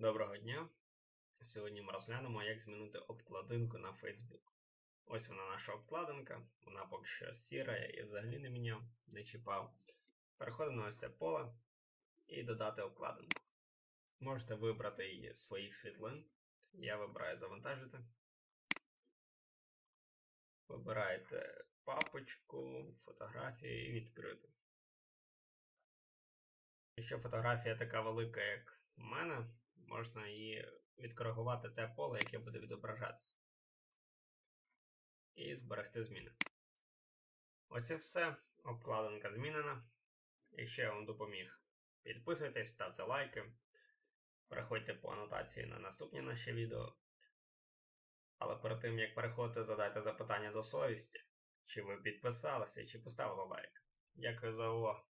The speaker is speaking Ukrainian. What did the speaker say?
Доброго дня! Сьогодні ми розглянемо, як змінити обкладинку на Facebook. Ось вона наша обкладинка, вона поки що сіра, я її взагалі не міняв, не чіпав. Переходимо на ось це поле і додати обкладинку. Можете вибрати її своїх світлин. Я вибираю завантажити. Вибираєте папочку, фотографії і відкрити. Якщо фотографія така велика, як у мене, можна її відкоригувати те поле, яке буде відображатися. І зберегти зміни. І все. Обкладинка змінена. Якщо я вам допоміг, підписуйтесь, ставте лайки. Переходьте по анотації на наступні наші відео. Але перед тим як переходити, задайте запитання до совісті, чи ви підписалися, чи поставили лайк. Дякую за увагу.